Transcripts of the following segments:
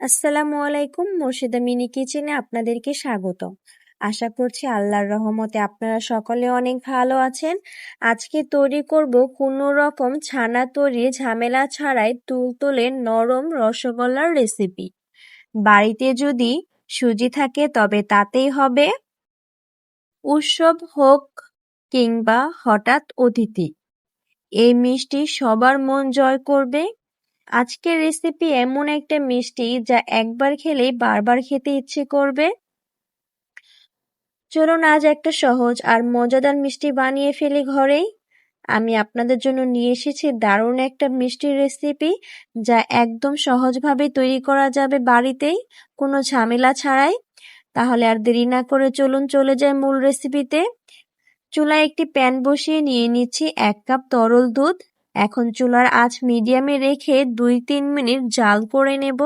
আসসালামু আলাইকুম মুর্শিদা মিনি কিচেনে আপনাদেরকে স্বাগত। আশা করছি আল্লাহর রহমতে আপনারা সকলে অনেক ভালো আছেন। আজকে তৈরি করব কোনো রকম ছানা তৈরি ঝামেলা ছাড়াই তুলতুলে নরম রসগোল্লার রেসিপি বাড়িতে যদি সুজি থাকে তবে তাতেই হবে উৎসব হোক কিংবা হঠাৎ অতিথি। এই মিষ্টি সবার মন জয় করবে আজকের রেসিপি এমন একটা মিষ্টি যা একবার খেলেই বারবার খেতে ইচ্ছে করবে। চলুন আজ একটা সহজ আর মজাদার মিষ্টি বানিয়ে ফেলি ঘরেই। আমি আপনাদের জন্য নিয়ে এসেছি দারুণ একটা মিষ্টির রেসিপি যা একদম সহজভাবে তৈরি করা যাবে বাড়িতেই, কোনো ঝামেলা ছাড়াই। তাহলে আর দেরি না করে চলুন চলে যায় মূল রেসিপিতে চুলায় একটি প্যান বসিয়ে নিয়ে নিচ্ছি এক কাপ তরল দুধ। এখন চুলার আঁচ মিডিয়ামে রেখে দুই তিন মিনিট জাল করে নেব।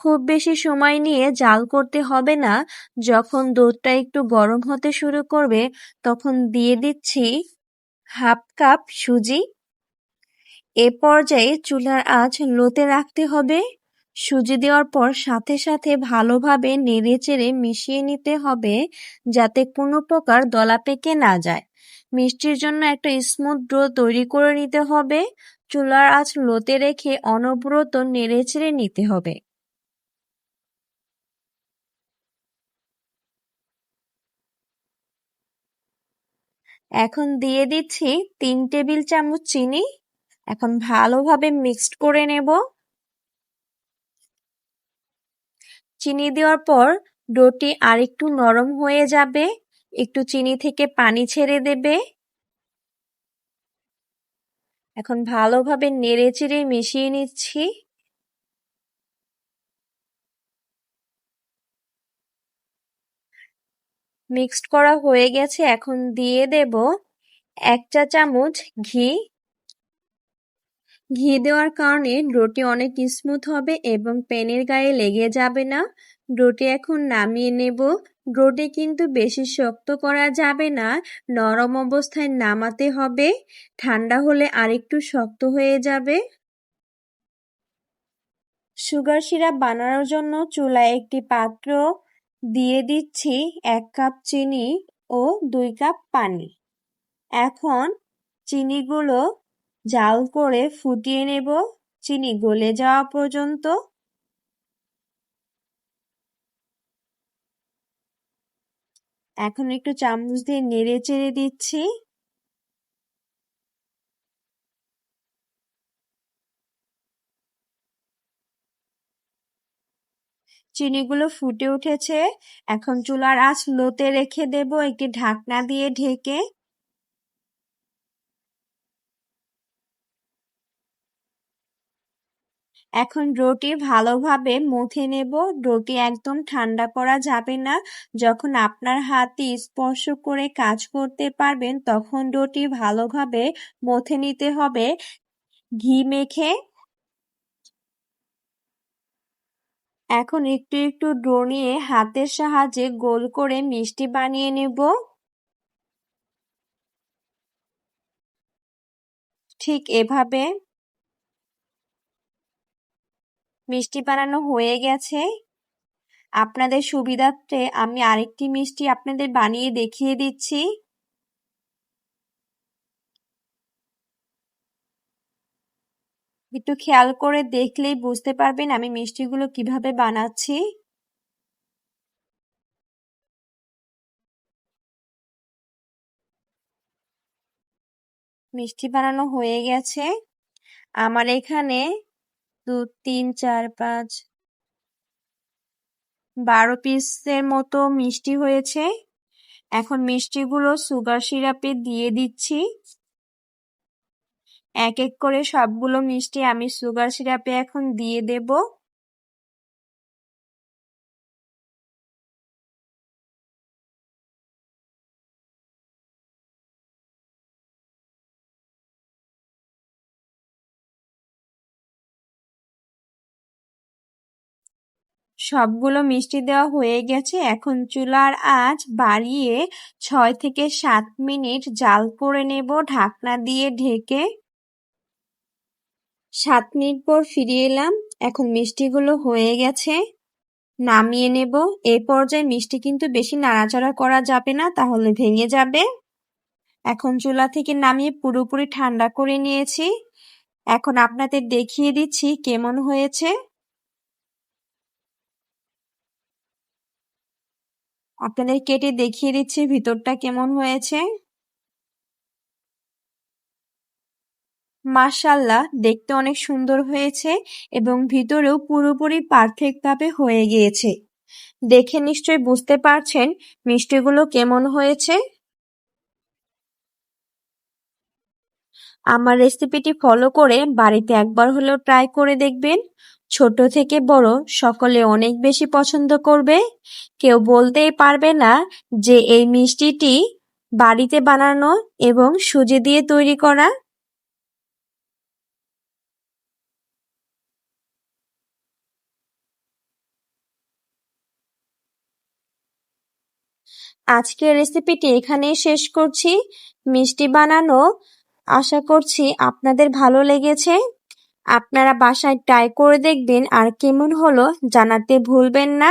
খুব বেশি সময় নিয়ে জাল করতে হবে না। যখন দুধটা একটু গরম হতে শুরু করবে, তখন দিয়ে দিচ্ছি হাফ কাপ সুজি। এ পর্যায়ে চুলার আঁচ লোতে রাখতে হবে। সুজি দেওয়ার পর সাথে সাথে ভালোভাবে নেড়ে চেড়ে মিশিয়ে নিতে হবে যাতে কোনো প্রকার দলা পেকে না যায়। মিষ্টির জন্য একটা স্মুথ ডো তৈরি করে নিতে হবে। চুলার আঁচ লোতে রেখে অনবরত নেড়েচেড়ে নিতে হবে। এখন দিয়ে দিচ্ছি তিন টেবিল চামচ চিনি। এখন ভালোভাবে মিক্সড করে নেব। চিনি দেওয়ার পর ডোটি আরেকটু নরম হয়ে যাবে। একটু চিনি থেকে পানি ছেড়ে দেবে। এখন ভালোভাবে নেড়ে চেড়ে মিশিয়ে নিচ্ছি। মিক্সড করা হয়ে গেছে, এখন দিয়ে দেব এক চা চামচ ঘি। ঘি দেওয়ার কারণে রুটি অনেক স্মুথ হবে এবং প্যানের গায়ে লেগে যাবে না। রুটি এখন নামিয়ে নেব। রুটি কিন্তু বেশি শক্ত করা যাবে না, নরম অবস্থায় নামাতে হবে। ঠান্ডা হলে আরেকটু শক্ত হয়ে যাবে। সুগার সিরাপ বানানোর জন্য চুলায় একটি পাত্র দিয়ে দিচ্ছি এক কাপ চিনি ও দুই কাপ পানি। এখন চিনিগুলো জাল করে ফুটিয়ে নেব। চিনি গলে যাওয়া পর্যন্ত। এখন একটু চামচ দিয়ে নেড়ে চেড়ে দিচ্ছি। চিনিগুলো ফুটে উঠেছে। এখন চুলার আঁচ লোতে রেখে দেব একটি ঢাকনা দিয়ে ঢেকে। এখন রুটি ভালোভাবে মথে নেব। রুটি একদম ঠান্ডা করা যাবে না। যখন আপনার হাতে স্পর্শ করে কাজ করতে পারবেন, তখন রুটি ভালোভাবে মথে নিতে হবে। ঘি মেখে এখন একটু একটু ডো নিয়ে হাতের সাহায্যে গোল করে মিষ্টি বানিয়ে নেব। ঠিক এভাবে মিষ্টি বানানো হয়ে গেছে। আপনাদের সুবিধার্থে আমি আরেকটি মিষ্টি আপনাদের বানিয়ে দেখিয়ে দিচ্ছি। একটু খেয়াল করে দেখলেই বুঝতে পারবেন আমি মিষ্টিগুলো কীভাবে বানাচ্ছি। মিষ্টি বানানো হয়ে গেছে। আমার এখানে দু, তিন, চার, পাঁচ, বারো পিসের মতো মিষ্টি হয়েছে। এখন মিষ্টিগুলো সুগার সিরাপে দিয়ে দিচ্ছি। এক এক করে সবগুলো মিষ্টি আমি সুগার সিরাপে এখন দিয়ে দেব। সবগুলো মিষ্টি দেওয়া হয়ে গেছে। এখন চুলার আঁচ বাড়িয়ে ছয় থেকে সাত মিনিট জাল করে নেব ঢাকনা দিয়ে ঢেকে। সাত মিনিট পর ফিরে এলাম। এখন মিষ্টিগুলো হয়ে গেছে। নামিয়ে নেব। এ পর্যায়ে মিষ্টি কিন্তু বেশি নাড়াচাড়া করা যাবে না, তাহলে ভেঙে যাবে। এখন চুলা থেকে নামিয়ে পুরোপুরি ঠান্ডা করে নিয়েছি। এখন আপনাদের দেখিয়ে দিচ্ছি কেমন হয়েছে। আপনাদের কেটে দেখিয়ে দিচ্ছি, ভিতরটা কেমন হয়েছে। মাশাল্লাহ দেখতে অনেক সুন্দর হয়েছে এবং ভিতরেও পুরোপুরি পারফেক্ট ভাবে হয়ে গিয়েছে। দেখে নিশ্চয় বুঝতে পারছেন মিষ্টিগুলো কেমন হয়েছে। আমার রেসিপিটি ফলো করে বাড়িতে একবার হলেও ট্রাই করে দেখবেন। ছোট থেকে বড় সকলে অনেক বেশি পছন্দ করবে। কেউ বলতেই পারবে না যে এই মিষ্টিটি বাড়িতে বানানো এবং সুজি দিয়ে তৈরি করা। আজকের রেসিপিটি এখানেই শেষ করছি। মিষ্টি বানানো আশা করছি আপনাদের ভালো লেগেছে। আপনারা বাসায় ট্রাই করে দেখবেন আর কেমন হলো জানাতে ভুলবেন না।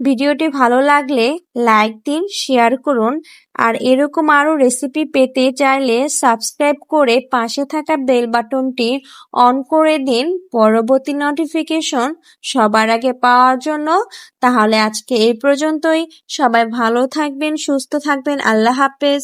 ভিডিওটি ভালো লাগলে লাইক দিন শেয়ার করুন আর এরকম আরও রেসিপি পেতে চাইলে সাবস্ক্রাইব করে পাশে থাকা বেল বাটনটি অন করে দিন। পরবর্তী নোটিফিকেশন সবার আগে পাওয়ার জন্য। তাহলে আজকে এই পর্যন্তই। সবাই ভালো থাকবেন, সুস্থ থাকবেন। আল্লাহ হাফেজ।